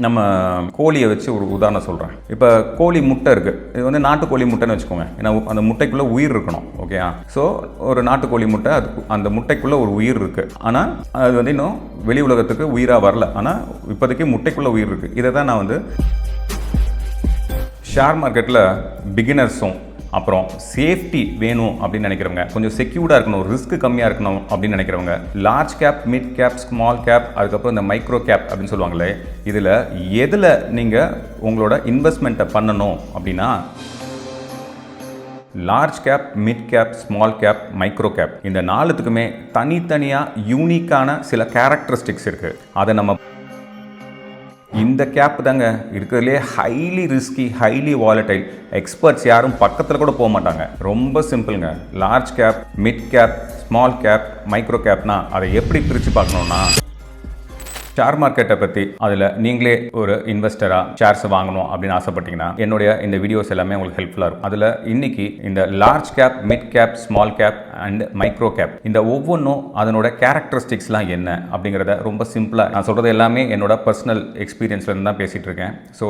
நம்ம கோழியை வச்சு ஒரு உதாரணம் சொல்கிறேன் இப்போ கோழி முட்டை இருக்குது இது வந்து நாட்டுக்கோழி முட்டைன்னு வச்சுக்கோங்க. ஏன்னா அந்த முட்டைக்குள்ளே உயிர் இருக்கணும். ஓகேயா ஸோ ஒரு நாட்டுக்கோழி முட்டை அது அந்த முட்டைக்குள்ளே ஒரு உயிர் இருக்குது ஆனால் அது வந்து இன்னும் வெளி உலகத்துக்கு உயிராக வரல. ஆனால் இப்போதைக்கு முட்டைக்குள்ளே உயிர் இருக்குது இதை தான் நான் வந்து ஷேர் மார்க்கெட்டில் பிகினர்ஸும் அப்புறம் சேஃப்டி வேணும் அப்படின்னு நினைக்கிறவங்க கொஞ்சம் செக்யூர்டாக இருக்கணும் ரிஸ்க் கம்மியாக இருக்கணும் அப்படின்னு நினைக்கிறவங்க large cap mid cap small cap அதுக்கப்புறம் இந்த மைக்ரோ கேப் அப்படின்னு சொல்லுவாங்களே இதில் எதில் நீங்கள் உங்களோட இன்வெஸ்ட்மெண்ட்டை பண்ணணும் அப்படின்னா large cap mid cap small cap micro cap இந்த நாலுத்துக்குமே தனித்தனியாக யூனிக்கான சில கேரக்டரிஸ்டிக்ஸ் இருக்குது அதை நம்ம இந்த கேப் தாங்க இருக்கிறதுலே highly risky highly volatile experts யாரும் பக்கத்தில் கூட போக மாட்டாங்க. ரொம்ப சிம்பிளுங்க large cap mid cap small cap micro கேப்னா அதை எப்படி பிரித்து பார்க்கணுன்னா ஷேர் மார்க்கெட்டை பற்றி அதில் நீங்களே ஒரு இன்வெஸ்டராக ஷேர்ஸ் வாங்கணும் அப்படின்னு ஆசைப்பட்டீங்கன்னா என்னுடைய இந்த வீடியோஸ் எல்லாமே உங்களுக்கு ஹெல்ப்ஃபுல்லாக இருக்கும். அதில் இன்னைக்கு இந்த large cap mid cap small cap and micro cap இந்த ஒவ்வொன்றும் அதனோட கேரக்டரிஸ்டிக்ஸ்லாம் என்ன அப்படிங்கிறத ரொம்ப சிம்பிளாக நான் சொல்கிறது எல்லாமே என்னோட பர்சனல் எக்ஸ்பீரியன்ஸ்லேருந்து தான் பேசிகிட்டு இருக்கேன். ஸோ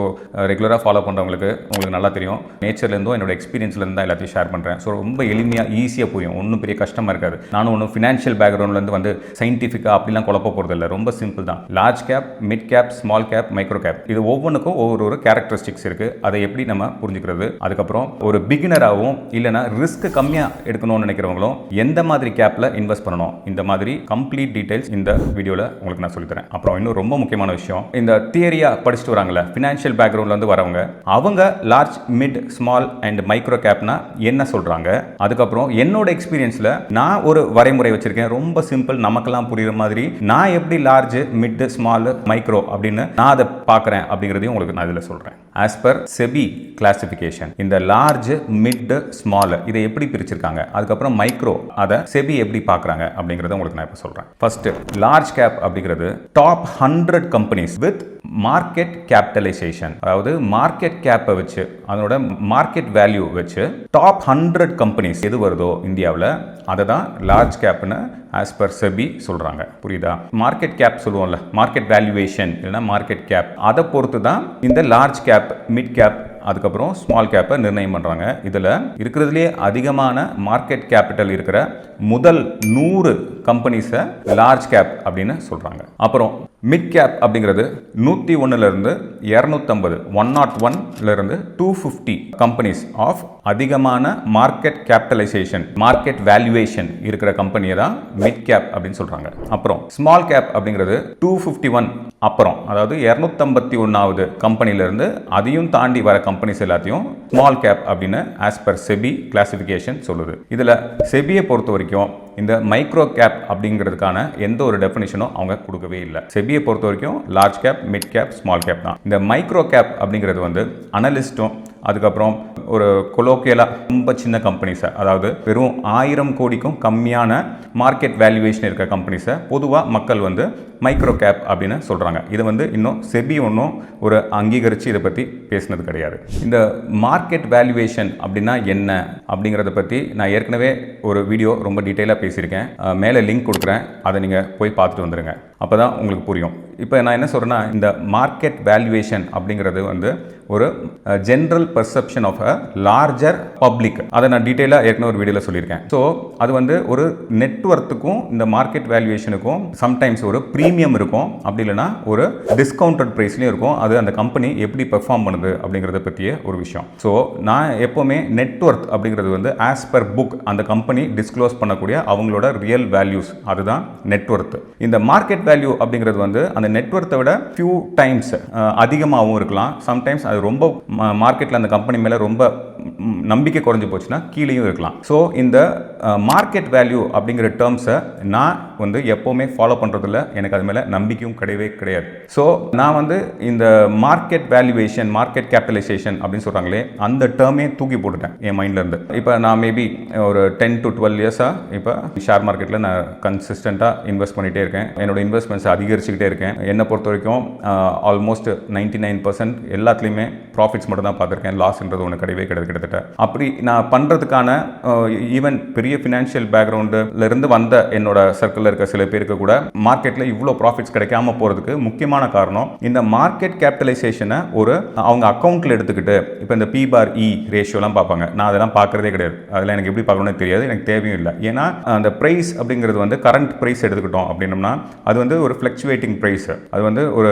ரெகுலராக ஃபாலோ பண்ணுறவங்களுக்கு உங்களுக்கு நல்லா தெரியும். நேச்சர்லேருந்தும் என்னோட எக்ஸ்பீரியன்ஸ்லேருந்து தான் எல்லாத்தையும் ஷேர் பண்ணுறேன் ஸோ ரொம்ப எளிமையாக ஈஸியாக புரியும். ஒன்றும் பெரிய கஷ்டமாக இருக்காது. நானும் ஒன்றும் ஃபினான்ஷியல் பேக்ரவுண்ட்லேருந்து வந்து சயின்டிஃபிக்காக அப்படிலாம் குழப்ப போகிறது இல்லை ரொம்ப சிம்பிள் தான். Large cap mid cap small cap micro cap இது ஒவ்வொன்றுக்கும் ஒவ்வொரு ஒரு கேரக்டரிஸ்டிக்ஸ் இருக்குது அதை எப்படி நம்ம புரிஞ்சுக்கிறது? அதுக்கப்புறம் ஒரு பிகினராகவும் இல்லைனா ரிஸ்க் கம்மியாக எடுக்கணும்னு நினைக்கிறவங்களும் எந்த மாதிரி கேப்பில் இன்வெஸ்ட் பண்ணணும்? இந்த மாதிரி கம்ப்ளீட் டீடைல்ஸ் இந்த வீடியோவில் உங்களுக்கு நான் சொல்லித்தரேன். அப்புறம் இன்னும் ரொம்ப முக்கியமான விஷயம் இந்த தியரியாக படிச்சுட்டு வராங்களே ஃபினான்ஷியல் பேக்ரவுண்ட்லேருந்து வரவங்க அவங்க large mid small and micro கேப்னா என்ன சொல்கிறாங்க அதுக்கப்புறம் என்னோட எக்ஸ்பீரியன்ஸில் நான் ஒரு வரைமுறை வச்சுருக்கேன். ரொம்ப சிம்பிள் நமக்கெல்லாம் புரியுற மாதிரி நான் எப்படி லார்ஜ் மிட் ஸ்மால் மைக்ரோ அப்படின்னு நான் அதை பார்க்குறேன் அப்படிங்கிறதையும் உங்களுக்கு நான் இதில் சொல்கிறேன் ஆஸ் பர் செபி கிளாசிஃபிகேஷன் இந்த லார்ஜ் மிட் ஸ்மால் இதை எப்படி பிரிச்சிருக்காங்க? அதுக்கப்புறம் மைக்ரோ அதை செபி எப்படி பார்க்குறாங்க அப்படிங்கிறத உங்களுக்கு நான் இப்போ சொல்கிறேன் ஃபர்ஸ்ட் லார்ஜ் கேப் அப்படிங்கிறது top hundred companies with market capitalization அதாவது மார்க்கெட் கேப்பை வச்சு அதனோட மார்க்கெட் வேல்யூ வச்சு டாப் ஹண்ட்ரட் கம்பெனிஸ் எது வருதோ இந்தியாவில் அதை தான் லார்ஜ் கேப்னு ஆஸ் பர் செபி சொல்கிறாங்க புரியுதா? மார்க்கெட் கேப் சொல்லுவோம்ல மார்க்கெட் வேல்யூவேஷன் இல்லைனா மார்க்கெட் கேப் அதை பொறுத்து தான் இந்த லார்ஜ் கேப் மிட் கேப் அதுக்கப்புறம் ஸ்மால் கேப்பை நிர்ணயம் பண்ணுறாங்க இதில் இருக்கிறதுலே அதிகமான மார்க்கெட் கேபிட்டல் இருக்கிற முதல் நூறு கம்பெனிஸை லார்ஜ் கேப் அப்படின்னு சொல்கிறாங்க அப்புறம் மிட் கேப் அப்படிங்கிறது நூற்றி ஒன்றுலேருந்து இரநூத்தம்பது ஒன் நாட் oh ஒன்லேருந்து டூ ஃபிஃப்டி கம்பெனிஸ் ஆஃப் அதிகமான மார்க்கெட் கேபிட்டலைசேஷன் மார்க்கெட் வேல்யூவேஷன் இருக்கிற கம்பெனியை தான் மிட் கேப் அப்படின்னு சொல்கிறாங்க அப்புறம் ஸ்மால் கேப் அப்படிங்கிறது டூ ஃபிஃப்டி ஒன் அப்புறம் அதாவது இரநூத்தம்பத்தி ஒன்றாவது கம்பெனிலேருந்து அதையும் தாண்டி வர கம்பெனிஸ் எல்லாத்தையும் ஸ்மால் கேப் அப்படின்னு ஆஸ் பர் செபி கிளாசிஃபிகேஷன் சொல்லுது. இதில் செபியை பொறுத்த வரைக்கும் இந்த மைக்ரோ கேப் அப்படிங்கிறதுக்கான எந்த ஒரு டெஃபினிஷனும் அவங்க கொடுக்கவே இல்லை. செபியை பொறுத்த வரைக்கும் large cap mid cap small cap தான். இந்த மைக்ரோ கேப் அப்படிங்கிறது வந்து அனலிஸ்ட்டும் அதுக்கப்புறம் ஒரு கொலோக்கியலாக ரொம்ப சின்ன கம்பெனிஸை அதாவது வெறும் ஆயிரம் கோடிக்கும் கம்மியான மார்க்கெட் வேல்யூவேஷன் இருக்க கம்பெனிஸை பொதுவாக மக்கள் வந்து மைக்ரோ கேப் அப்படின்னு சொல்கிறாங்க இதை வந்து இன்னும் செபி ஒன்றும் ஒரு அங்கீகரித்து இதை பற்றி பேசினது கிடையாது. இந்த மார்க்கெட் வேல்யூவேஷன் அப்படின்னா என்ன அப்படிங்கிறத பற்றி நான் ஏற்கனவே ஒரு வீடியோ ரொம்ப டீட்டெயிலாக பேசியிருக்கேன். மேலே லிங்க் கொடுக்குறேன். அதை நீங்கள் போய் பார்த்துட்டு வந்துடுங்க அப்போ தான் உங்களுக்கு புரியும். இப்போ நான் என்ன சொல்கிறேன்னா இந்த மார்க்கெட் வேல்யூவேஷன் அப்படிங்கிறது வந்து ஒரு general perception of a larger public அதை நான் டீட்டெயிலாக ஏற்கனவே ஒரு வீடியோவில் சொல்லியிருக்கேன். ஸோ அது வந்து ஒரு நெட்ஒர்த்துக்கும் இந்த மார்க்கெட் வேல்யூவேஷனுக்கும் சம்டைம்ஸ் ஒரு ப்ரீமியம் இருக்கும். அப்படி இல்லைன்னா ஒரு டிஸ்கவுண்டட் ப்ரைஸ்லையும் இருக்கும். அது அந்த கம்பெனி எப்படி பெர்ஃபார்ம் பண்ணுது அப்படிங்கிறத பற்றிய ஒரு விஷயம். ஸோ நான் எப்போவுமே நெட்ஒர்க் அப்படிங்கிறது வந்து ஆஸ் பர் புக் அந்த கம்பெனி டிஸ்க்ளோஸ் பண்ணக்கூடிய அவங்களோட ரியல் வேல்யூஸ் அதுதான் நெட்ஒர்த் இந்த மார்க்கெட் வேல்யூ அப்படிங்கிறது வந்து அந்த நெட்ஒர்த்தை விட ஃபியூ டைம்ஸ் அதிகமாகவும் இருக்கலாம். சம்டைம்ஸ் அது ரொம்ப மார்க்கெட்டில் அந்த கம்பெனி மேலே ரொம்ப நம்பிக்கை குறைஞ்சி போச்சுன்னா கீழேயும் இருக்கலாம். ஸோ இந்த மார்க்கெட் வேல்யூ அப்படிங்கிற டேர்ம்ஸை நான் வந்து எப்போவுமே ஃபாலோ பண்ணுறதில்ல எனக்கு அது மேலே நம்பிக்கையும் கிடையவே கிடையாது. ஸோ நான் வந்து இந்த மார்க்கெட் வேல்யூவேஷன் மார்க்கெட் கேபிட்டலைசேஷன் அப்படின்னு சொல்கிறாங்களே அந்த டேர்மே தூக்கி போட்டுட்டேன் என் மைண்ட்லேருந்து இப்போ நான் மேபி ஒரு டென் டு டுவெல் இயர்ஸாக இப்போ ஷேர் மார்க்கெட்டில் நான் கன்சிஸ்டண்ட்டாக இன்வெஸ்ட் பண்ணிகிட்டே இருக்கேன். என்னோட இன்வெஸ்ட்மெண்ட்ஸ் அதிகரிச்சுக்கிட்டே இருக்கேன். என்னை பொறுத்த வரைக்கும் ஆல்மோஸ்ட் நைன்டி நைன் பர்சன்ட் எல்லாத்துலேயுமே ப்ராஃபிட்ஸ் மட்டும் தான் பார்த்துருக்கேன் லாஸ்ன்றது ஒன்று கிடையவே கிடையாது. கிட்டத்தட்ட. அப்படி நான் பண்ணுறதுக்கான ஈவன் பெரிய ஃபினான்ஷியல் பேக்ரவுண்டுல இருந்து வந்த என்னோட சர்க்கிளில் இருக்க சில பேருக்கு கூட மார்க்கெட்டில் இவ்வளோ ப்ராஃபிட்ஸ் கிடைக்காம போகிறதுக்கு முக்கியமான காரணம் இந்த மார்க்கெட் கேபிட்டலைசேஷனை ஒரு அவங்க அக்கௌண்ட்டில் எடுத்துக்கிட்டு இப்போ இந்த பி பார் இ ரேஷியோலாம் பார்ப்பாங்க. நான் அதெல்லாம் பார்க்குறதே கிடையாது. அதெல்லாம் எனக்கு எப்படி பார்க்கணும்னு தெரியாது. எனக்கு தேவையும் இல்லை. ஏன்னா அந்த ப்ரைஸ் அப்படிங்கிறது வந்து கரண்ட் ப்ரைஸ் எடுத்துக்கிட்டோம் அப்படின்னம்னா அது வந்து ஒரு ஃப்ளக்சுவேட்டிங் ப்ரைஸ் அது வந்து ஒரு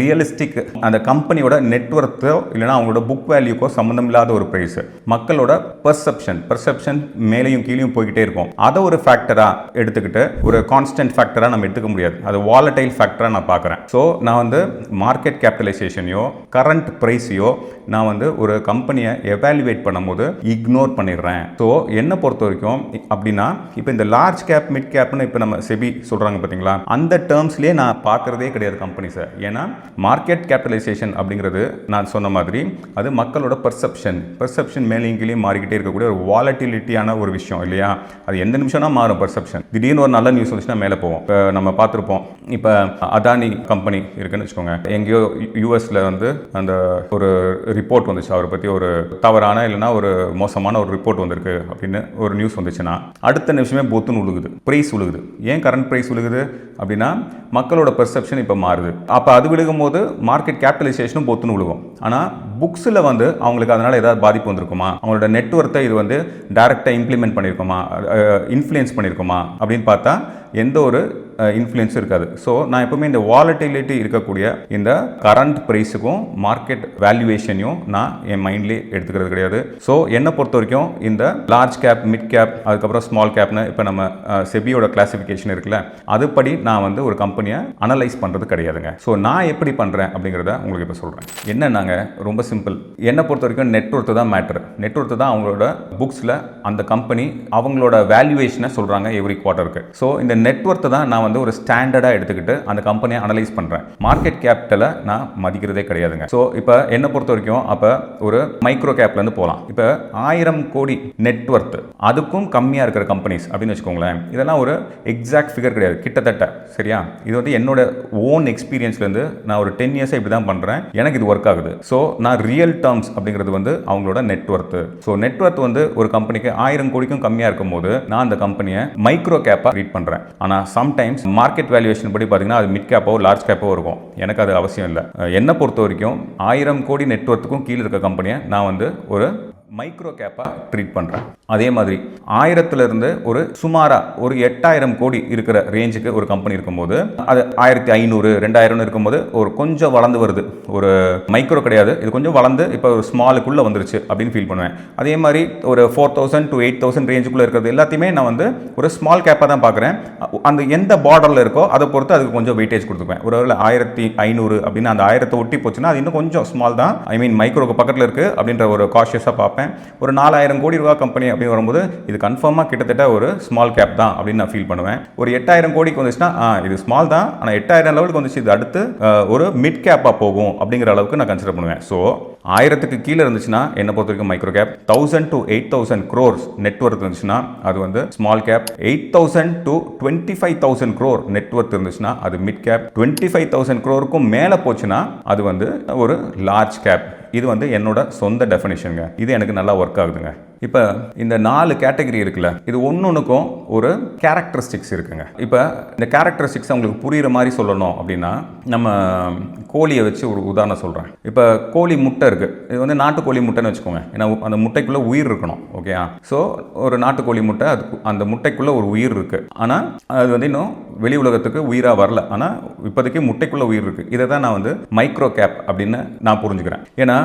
ரியலிஸ்டிக் அந்த கம்பெனியோட நெட்ஒர்த்தோ இல்லைனா அவங்களோட புக் வேல்யூக்கோ சம்மந்தம் இல்லாத ஒரு ப்ரைஸ் மக்களோட பர்செப்ஷன் பர்செப்ஷன் மேலேயும் கீழேயும் போய்கிட்டே இருக்கும். அதை ஒரு ஃபேக்டராக எடுத்துக்கிட்டு ஒரு கான்ஸ்டன்ட் ஃபேக்டராக நம்ம எடுத்துக்க முடியாது. அது வாலடைல் ஃபேக்டராக நான் பார்க்குறேன். ஸோ நான் வந்து மார்க்கெட் கேபிட்டலைசேஷனையோ கரண்ட் ப்ரைஸையோ நான் வந்து ஒரு கம்பெனியை எவாலுவேட் பண்ணும்போது இக்னோர் பண்ணிடுறேன். ஸோ என்னை பொறுத்த வரைக்கும் அப்படின்னா இப்போ இந்த லார்ஜ் கேப் மிட் கேப்னு இப்போ நம்ம செபி சொல்கிறாங்க பார்த்தீங்களா அந்த டேர்ம்ஸ்லேயே நான் பார்க்குறதே கிடையாது கம்பெனிஸை ஏன்னா மார்க்கெட் கேபிட்டலைசேஷன் அப்படிங்கிறது நான் சொன்ன மாதிரி அது மக்களோட பர்செப்ஷன் பர்செப்ஷன் மேலேயும் கீழே மாறிக்கிட்டே இருக்கக்கூடிய ஒரு வாலட்டிலிட்டியான ஒரு விஷயம் இல்லையா? அது எந்த நிமிஷம்னா மாறும் பர்செப்ஷன் திடீர்னு ஒரு நல்ல நியூஸ் வந்துச்சுன்னா மேலே போவோம். இப்போ நம்ம பார்த்துருப்போம் இப்போ அதானி கம்பெனி இருக்குன்னு வச்சுக்கோங்க. எங்கேயோ யூஎஸில் வந்து அந்த ஒரு ரிப்போர்ட் வந்துச்சு. அவரை பற்றி ஒரு தவறான இல்லைன்னா ஒரு மோசமான ஒரு ரிப்போர்ட் வந்திருக்கு அப்படின்னு ஒரு நியூஸ் வந்துச்சுன்னா அடுத்த நிமிஷமே பொத்துன்னு உழுகுது. ப்ரைஸ் உழுகுது. ஏன் கரண்ட் ப்ரைஸ் உழுகுது? அப்படின்னா மக்களோட பெர்செப்ஷன் இப்போ மாறுது. அப்போ அது விழுகும் போது மார்க்கெட் கேபிட்டலைசேஷனும் பொத்துன்னு விழுகும் ஆனால் புக்ஸில் வந்து அவங்களுக்கு அதனால் ஏதாவது பாதிப்பு வந்திருக்குமா? அவங்களோட நெட்ஒர்த்தை இது வந்து டைரெக்டாக இம்ப்ளிமெண்ட் பண்ணியிருக்குமா இன்ஃப்ளூயன்ஸ் பண்ணியிருக்குமா அப்படின்னு பார்த்தா எந்த ஒரு இன்ஃப்ளூயன்ஸும் இருக்காது. ஸோ நான் எப்பவுமே இந்த வாலட்டிலிட்டி இருக்கக்கூடிய இந்த கரண்ட் ப்ரைஸுக்கும் மார்க்கெட் வேல்யூவேஷனையும் நான் என் மைண்ட்லேயே எடுத்துக்கிறது கிடையாது. ஸோ என்னை பொறுத்த வரைக்கும் இந்த லார்ஜ் கேப் மிட் கேப் அதுக்கப்புறம் ஸ்மால் கேப்னு இப்போ நம்ம செபியோட கிளாசிஃபிகேஷன் இருக்குல்ல அதுபடி நான் வந்து ஒரு கம்பெனியை அனலைஸ் பண்ணுறது கிடையாதுங்க. ஸோ நான் எப்படி பண்ணுறேன் அப்படிங்கிறத உங்களுக்கு இப்போ சொல்கிறேன் என்னன்னாங்க ரொம்ப சிம்பிள் என்னை பொறுத்த வரைக்கும் நெட்ஒர்த்து தான் மேட்ரு நெட்ஒர்த்து தான் அவங்களோட புக்ஸில் அந்த கம்பெனி அவங்களோட வேல்யூவேஷனை சொல்கிறாங்க எவ்ரி குவார்ட்டருக்கு ஸோ இந்த நெட்ஒர்த்தை தான் நான் வந்து ஒரு ஸ்டாண்டர்டாக எடுத்துக்கிட்டு அந்த கம்பெனியை அனலைஸ் பண்ணுறேன் மார்க்கெட் கேபிட்டலை நான் மதிக்கிறதே கிடையாதுங்க. ஸோ இப்போ என்னை பொறுத்த வரைக்கும் அப்போ ஒரு மைக்ரோ கேப்லேருந்து போகலாம் இப்போ ஆயிரம் கோடி நெட்ஒர்த் அதுக்கும் கம்மியாக இருக்கிற கம்பெனிஸ் அப்படின்னு வச்சுக்கோங்களேன் இதெல்லாம் ஒரு எக்ஸாக்ட் ஃபிகர் கிடையாது. கிட்டத்தட்ட சரியா? இது வந்து என்னோட ஓன் எக்ஸ்பீரியன்ஸ்லேருந்து நான் ஒரு டென் இயர்ஸாக இப்படி தான் பண்ணுறேன் எனக்கு இது ஒர்க் ஆகுது. ஸோ நான் ரியல் டேர்ம்ஸ் அப்படிங்கிறது வந்து அவங்களோட நெட்ஒர்த்து ஸோ நெட்ஒர்த் வந்து ஒரு கம்பெனிக்கு ஆயிரம் கோடிக்கும் கம்மியாக இருக்கும்போது நான் அந்த கம்பெனியை மைக்ரோ கேப்பாக ரீட் பண்ணுறேன் ஆனால் சம்டைம்ஸ் மார்க்கெட் வேல்யூவேஷன் படி பார்த்தீங்கன்னா அது மிட் கேப்போ லார்ஜ் கேப்போ இருக்கும். எனக்கு அது அவசியம் இல்லை. என்னை பொறுத்த வரைக்கும் ஆயிரம் கோடி நெட்ஒர்த்துக்கும் கீழே இருக்க கம்பெனியை நான் வந்து ஒரு மைக்ரோ கேப்பாக ட்ரீட் பண்ணுறேன் அதே மாதிரி ஆயிரத்துலேருந்து ஒரு சுமாராக ஒரு எட்டாயிரம் கோடி இருக்கிற ரேஞ்சுக்கு ஒரு கம்பெனி இருக்கும்போது அது ஆயிரத்தி ஐநூறு ரெண்டாயிரம்னு இருக்கும்போது ஒரு கொஞ்சம் வளர்ந்து வருது. ஒரு மைக்ரோ கிடையாது. இது கொஞ்சம் வளர்ந்து இப்போ ஒரு ஸ்மாலுக்குள்ளே வந்துருச்சு அப்படின்னு ஃபீல் பண்ணுவேன். அதே மாதிரி ஒரு four thousand to eight thousand ரேஞ்சுக்குள்ளே இருக்கிறது எல்லாத்தையுமே நான் வந்து ஒரு ஸ்மால் கேப்பாக தான் பார்க்குறேன். அந்த எந்த பார்டரில் இருக்கோ அதை பொறுத்து அதுக்கு கொஞ்சம் வெயிட்டேஜ் கொடுத்துப்பேன் ஒரு வேளை ஆயிரத்தி ஐநூறு அப்படின்னு அந்த ஆயிரத்தை ஒட்டி போச்சுன்னா அது இன்னும் கொஞ்சம் ஸ்மால் தான். ஐ மீன் மைக்ரோக்கு பக்கத்தில் இருக்குது அப்படின்ற ஒரு காஷியஸாக பார்ப்பேன். ஒரு நாலாயிரம் கோடி ரூபா கம்பெனி அப்படின்னு வரும்போது இது கன்ஃபார்மாக கிட்டத்தட்ட ஒரு ஸ்மால் கேப் தான் அப்படின்னு நான் ஃபீல் பண்ணுவேன். ஒரு எட்டாயிரம் கோடிக்கு வந்துச்சுன்னா இது ஸ்மால் தான். ஆனால் எட்டாயிரம் லெவலுக்கு வந்துச்சு. இது அடுத்து ஒரு மிட் கேப்பாக போகும் அப்படிங்கிற அளவுக்கு நான் கன்சிடர் பண்ணுவேன். ஸோ ஆயிரத்துக்கு கீழே இருந்துச்சுன்னா என்னை பொறுத்த வரைக்கும் micro cap thousand to eight thousand crores network இருந்துச்சுன்னா அது வந்து small cap eight thousand to twenty five thousand crore network இருந்துச்சுன்னா அது mid cap twenty five thousand க்ரோருக்கும் மேலே போச்சுன்னா அது வந்து ஒரு லார்ஜ் கேப் இது வந்து என்னோட சொந்த டெஃபினேஷனுங்க இது எனக்கு நல்லா ஒர்க் ஆகுதுங்க. இப்போ இந்த நாலு கேட்டகரி இருக்குல்ல இது ஒன்னொன்றுக்கும் ஒரு கேரக்டரிஸ்டிக்ஸ் இருக்குங்க. இப்போ இந்த கேரக்டரிஸ்டிக்ஸ் உங்களுக்கு புரிகிற மாதிரி சொல்லணும் அப்படின்னா நம்ம கோழியை வச்சு ஒரு உதாரணம் சொல்கிறேன் இப்போ கோழி முட்டை இருக்குது இது வந்து நாட்டுக்கோழி முட்டைன்னு வச்சுக்கோங்க. ஏன்னா அந்த முட்டைக்குள்ளே உயிர் இருக்கணும் ஓகேயா ஸோ ஒரு நாட்டுக்கோழி முட்டை அது அந்த முட்டைக்குள்ளே ஒரு உயிர் இருக்குது ஆனால் அது வந்து இன்னும் வெளி உலகத்துக்கு உயிராக வரல. ஆனால் இப்போதைக்கு முட்டைக்குள்ளே உயிர் இருக்குது இதை தான் நான் வந்து மைக்ரோ கேப் அப்படின்னு நான் புரிஞ்சுக்கிறேன். ஏன்னா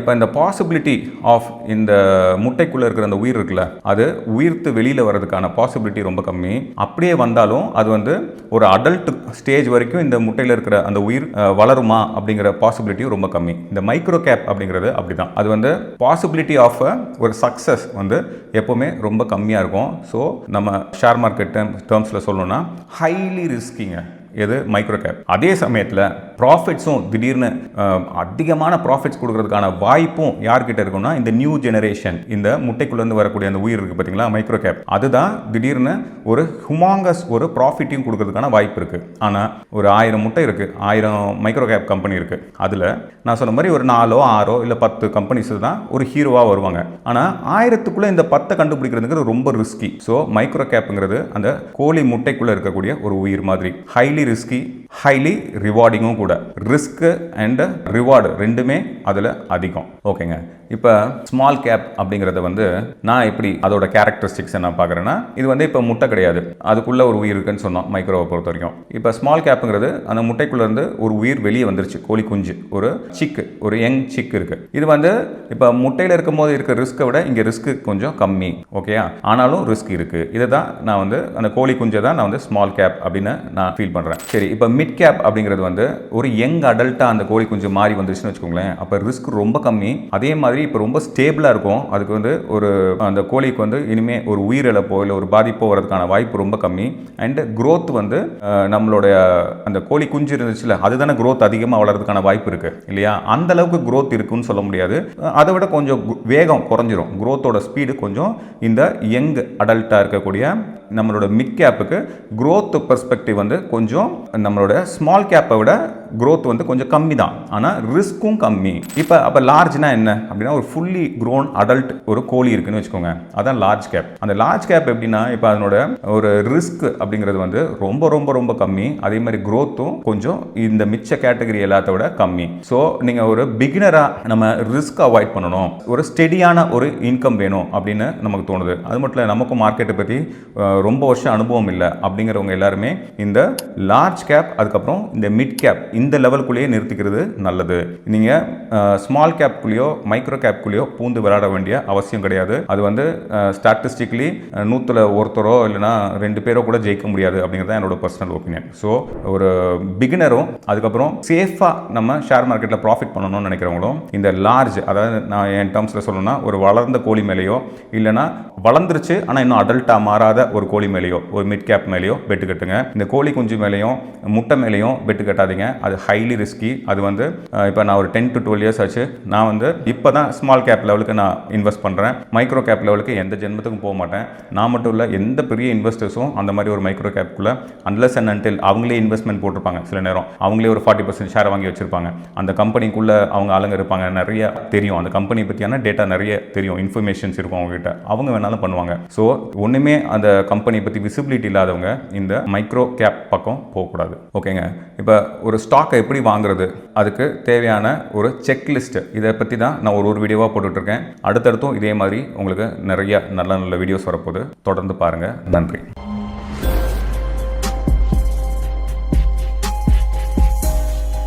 இப்போ இந்த பாசிபிலிட்டி ஆஃப் இந்த முட்டைக்குள்ளே இருக்கிற அந்த உயிர் இருக்குல்ல அது உயிர்த்து வெளியில் வர்றதுக்கான பாசிபிலிட்டி ரொம்ப கம்மி. அப்படியே வந்தாலும் அது வந்து ஒரு அடல்ட் ஸ்டேஜ் வரைக்கும் இந்த முட்டையில் இருக்கிற அந்த உயிர் வளருமா அப்படிங்கிற பாசிபிலிட்டியும் ரொம்ப கம்மி. இந்த மைக்ரோ கேப் அப்படிங்கிறது அப்படிதான். அது வந்து பாசிபிலிட்டி ஆஃப் ஒரு சக்ஸஸ் வந்து எப்போவுமே ரொம்ப கம்மியாக இருக்கும். ஸோ நம்ம ஷேர் மார்க்கெட் டேர்ம்ஸில் சொல்லணும்னா ஹைலி ரிஸ்கிங்க எது? மைக்ரோ கேப் அதே சமயத்தில் ப்ராஃபிட்ஸும் திடீர்னு அதிகமான ப்ராஃபிட்ஸ் கொடுக்கறதுக்கான வாய்ப்பும் யார்கிட்ட இருக்கும்னா இந்த நியூ ஜெனரேஷன் இந்த முட்டைக்குள்ளேருந்து வரக்கூடிய அந்த உயிர் இருக்குது பார்த்தீங்களா மைக்ரோ கேப் அதுதான் திடீர்னு ஒரு ஹுமாங்கஸ் ஒரு ப்ராஃபிட்டையும் கொடுக்கறதுக்கான வாய்ப்பு இருக்குது ஆனால் ஒரு ஆயிரம் முட்டை இருக்குது ஆயிரம் மைக்ரோ கேப் கம்பெனி இருக்குது அதில் நான் சொன்ன மாதிரி ஒரு நாலோ ஆறோ இல்லை பத்து கம்பெனிஸ் தான் ஒரு ஹீரோவாக வருவாங்க. ஆனால் ஆயிரத்துக்குள்ளே இந்த பத்தை கண்டுபிடிக்கிறதுங்கிறது ரொம்ப ரிஸ்கி ஸோ மைக்ரோ கேப்புங்கிறது அந்த கோழி முட்டைக்குள்ளே இருக்கக்கூடிய ஒரு உயிர் மாதிரி. ஹைலி ரிஸ்கி ஹைலி ரிவார்டிங்கும் கூட. ரிஸ்க்கு அண்ட் ரிவார்டு ரெண்டுமே அதில் அதிகம். ஓகேங்க. இப்போ ஸ்மால் கேப் அப்படிங்கிறத வந்து நான் எப்படி அதோட கேரக்டரிஸ்டிக்ஸ் நான் பார்க்குறேன்னா இது வந்து இப்போ முட்டை கிடையாது. அதுக்குள்ளே ஒரு உயிர் இருக்குன்னு சொன்னோம் மைக்ரோவை பொறுத்த வரைக்கும் இப்போ ஸ்மால் கேப்புங்கிறது அந்த முட்டைக்குள்ளேருந்து ஒரு உயிர் வெளியே வந்துருச்சு கோழி குஞ்சு ஒரு சிக்கு ஒரு யங் சிக் இருக்குது இது வந்து இப்போ முட்டையில் இருக்கும்போது இருக்கிற ரிஸ்க்கை விட இங்கே ரிஸ்க்கு கொஞ்சம் கம்மி ஓகேயா ஆனாலும் ரிஸ்க் இருக்குது இதை தான் நான் வந்து அந்த கோழி குஞ்சை தான் நான் வந்து ஸ்மால் கேப் அப்படின்னு நான் ஃபீல் பண்ணுறேன் சரி இப்போ மிட் கேப் அப்படிங்கிறது வந்து ஒரு யங் அடல்ட்டாக அந்த கோழி குஞ்சு மாறி வந்துருச்சுன்னு வச்சுக்கோங்களேன் அப்போ இப்போ ரிஸ்க் ரொம்ப கம்மி. அதே மாதிரி இப்போ ரொம்ப ஸ்டேபிளாக இருக்கும். அதுக்கு வந்து ஒரு அந்த கோழிக்கு வந்து இனிமேல் ஒரு உயிரிழப்போ இல்லை ஒரு பாதிப்போ வரதுக்கான வாய்ப்பு ரொம்ப கம்மி. அண்டு க்ரோத் வந்து நம்மளுடைய அந்த கோழி குஞ்சு இருந்துச்சுல அதுதானே க்ரோத் அதிகமாக வளர்றதுக்கான வாய்ப்பு இருக்குது இல்லையா? அந்த அளவுக்கு க்ரோத் இருக்குன்னு சொல்ல முடியாது. அதை விட கொஞ்சம் வேகம் குறைஞ்சிரும். க்ரோத்தோட ஸ்பீடு கொஞ்சம் இந்த யங் அடல்ட்டாக இருக்கக்கூடிய நம்மளோட மிட் கேப்புக்கு க்ரோத் பெர்ஸ்பெக்டிவ் வந்து கொஞ்சம் நம்மளோட ஸ்மால் கேப்பை விட க்ரோத் வந்து கொஞ்சம் கம்மி தான் ஆனால் ரிஸ்க்கும் கம்மி. இப்போ அப்போ லார்ஜ்னா என்ன? அப்படின்னா ஒரு ஃபுல்லி க்ரோன் அடல்ட் ஒரு கோழி இருக்குன்னு வச்சுக்கோங்க. அதான் லார்ஜ் கேப் அந்த லார்ஜ் கேப் எப்படின்னா இப்போ அதனோட ஒரு ரிஸ்க் அப்படிங்கிறது வந்து ரொம்ப ரொம்ப ரொம்ப கம்மி. அதே மாதிரி க்ரோத்தும் கொஞ்சம் இந்த மிச்ச கேட்டகரி எல்லாத்த விட கம்மி. ஸோ நீங்கள் ஒரு பிகினராக நம்ம ரிஸ்க் அவாய்ட் பண்ணணும். ஒரு ஸ்டெடியான ஒரு இன்கம் வேணும் அப்படின்னு நமக்கு தோணுது. அது மட்டும் இல்லை நமக்கும் மார்க்கெட்டை பற்றி ரொம்ப வருஷம் அனுபவம் இல்லை அப்படிங்கிறவங்க எல்லாருமே இந்த லார்ஜ் கேப் அதுக்கப்புறம் இந்த மிட் கேப் இந்த லெவலுக்குள்ளேயே நிறுத்திக்கிறது நல்லது. நீங்கள் ஸ்மால் கேப்குள்ளேயோ மைக்ரோ கேப்குள்ளேயோ பூந்து விளையாட வேண்டிய அவசியம் கிடையாது. அது வந்து ஸ்டாட்டிஸ்டிக்லி நூற்றில் ஒருத்தரோ இல்லைனா ரெண்டு பேரோ கூட ஜெயிக்க முடியாது அப்படிங்கிறது தான் என்னோட பர்சனல் ஒப்பீனியன் ஸோ ஒரு பிகினரும் அதுக்கப்புறம் சேஃபாக நம்ம ஷேர் மார்க்கெட்டில் ப்ராஃபிட் பண்ணணும்னு நினைக்கிறவங்களும் இந்த லார்ஜ் அதாவது நான் என் டேர்ம்ஸில் சொல்லணும்னா ஒரு வளர்ந்த கோழி மேலேயோ இல்லைனா வளர்ந்துருச்சு ஆனால் இன்னும் அடல்ட்டாக மாறாத ஒரு கோழி மேலேயோ ஒரு மிட் கேப் மேலேயோ பெட்டு கட்டுங்க. இந்த கோழி குஞ்சு மேலேயும் முட்டை மேலேயும் பெட்டு கட்டாதீங்க. அது ஹைலி ரிஸ்கி அது வந்து இப்போ நான் ஒரு டென் டு டுவெல் இயர்ஸ் ஆச்சு. நான் வந்து இப்போ தான் ஸ்மால் கேப் லெவலுக்கு நான் இன்வெஸ்ட் பண்ணுறேன் மைக்ரோ கேப் லெவலுக்கு எந்த ஜென்மத்துக்கும் போக மாட்டேன். நான் மட்டும் இல்லை எந்த பெரிய இன்வெஸ்டர்ஸும் அந்த மாதிரி ஒரு மைக்ரோ கேப்புக்குள்ளே அன்லஸ் அண்ட் அன்டில் அவங்களே இன்வெஸ்ட்மெண்ட் போட்டிருப்பாங்க சில நேரம். அவங்களே ஒரு ஃபார்ட்டி பர்சன்ட் ஷேர் வாங்கி வச்சிருப்பாங்க. அந்த கம்பெனிக்குள்ளே அவங்க ஆளுங்க இருப்பாங்க. நிறைய தெரியும். அந்த கம்பெனி பற்றியான டேட்டா நிறைய தெரியும். இன்ஃபர்மேஷன்ஸ் இருக்கும் அவங்ககிட்ட. அவங்க வேணாலும் பண்ணுவாங்க. ஸோ ஒன்றுமே அந்த கம்பெனி கம்பெனியை பற்றி விசிபிலிட்டி இல்லாதவங்க இந்த மைக்ரோ கேப் பக்கம் போகக்கூடாது. ஓகேங்க இப்போ ஒரு ஸ்டாக்கை எப்படி வாங்குறது? அதுக்கு தேவையான ஒரு செக்லிஸ்ட் இதை பற்றி தான் நான் ஒரு ஒரு வீடியோவாக போட்டுட்ருக்கேன். அடுத்தடுத்தும் இதே மாதிரி உங்களுக்கு நிறைய நல்ல நல்ல வீடியோஸ் வரப்போகுது. தொடர்ந்து பாருங்கள் நன்றி.